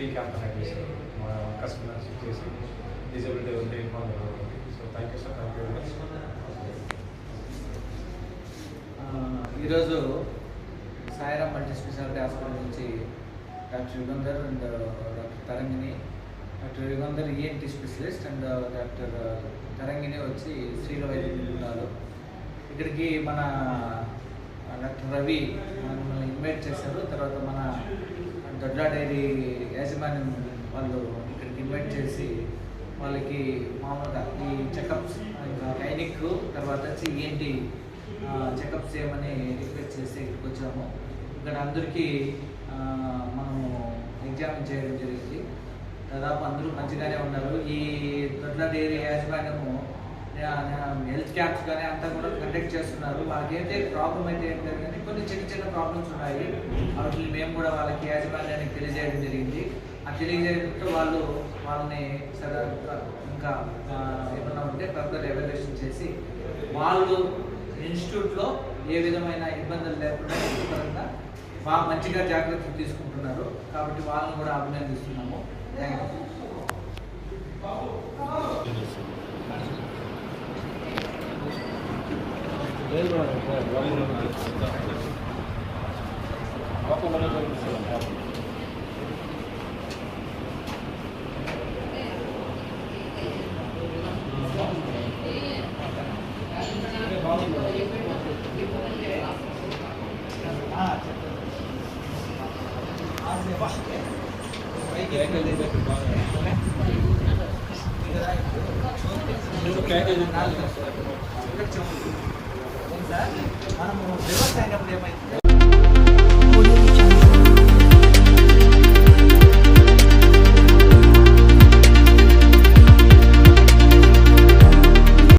Free camp conduct చేసి మా customers చేసి డిజబిలిటీ ఉంటే inform so thank you sir thank you very much ఈరోజు సాయిరామ్ మల్టీ స్పెషాలిటీ హాస్పిటల్ నుంచి doctor Yugandhar and doctor Tarangini. Doctor Yugandhar ENT specialist and doctor Tarangini వచ్చి స్త్రీల వైద్యున్నారు ఇక్కడికి మన డాక్టర్ రవి మనల్ని ఇన్వైట్ చేశారు. తర్వాత మన దొడ్లా డైరీ యాజమాన్యం వాళ్ళు ఇక్కడికి ఇన్వైట్ చేసి వాళ్ళకి మామూలుగా ఈ చెకప్స్ ఇంకా గైనిక్ తర్వాత వచ్చి ఏంటి చెకప్స్ చేయమని రిక్వెస్ట్ చేసి ఇక్కడికి వచ్చాము. ఇక్కడ అందరికీ మనము ఎగ్జామిన్ చేయడం జరిగింది. దాదాపు అందరూ మంచిగానే ఉన్నారు. ఈ దొడ్ల డైరీ యాజమాన్యము హెల్త్ క్యాంప్స్ కానీ అంతా కూడా కండక్ట్ చేస్తున్నారు. వాళ్ళకి అయితే ప్రాబ్లం అయితే ఏం లేదు కొన్ని చిన్న చిన్న ప్రాబ్లమ్స్ ఉన్నాయి. వాటిని మేము కూడా వాళ్ళకి యాజమాన్యానికి తెలియజేయడం జరిగింది. ఆ తెలియజేయడంతో వాళ్ళు వాళ్ళని సదా ఇంకా ఏమన్నా ఉంటే ఫర్దర్ ఎవాల్యుయేషన్ చేసి వాళ్ళు ఇన్స్టిట్యూట్లో ఏ విధమైన ఇబ్బందులు లేకుండా పరంగా బాగా మంచిగా జాగ్రత్తలు తీసుకుంటున్నారు. కాబట్టి వాళ్ళని కూడా అభినందిస్తున్నాము. Thank you Okay. మనము రివర్స్ అయినప్పుడు ఏమైంది?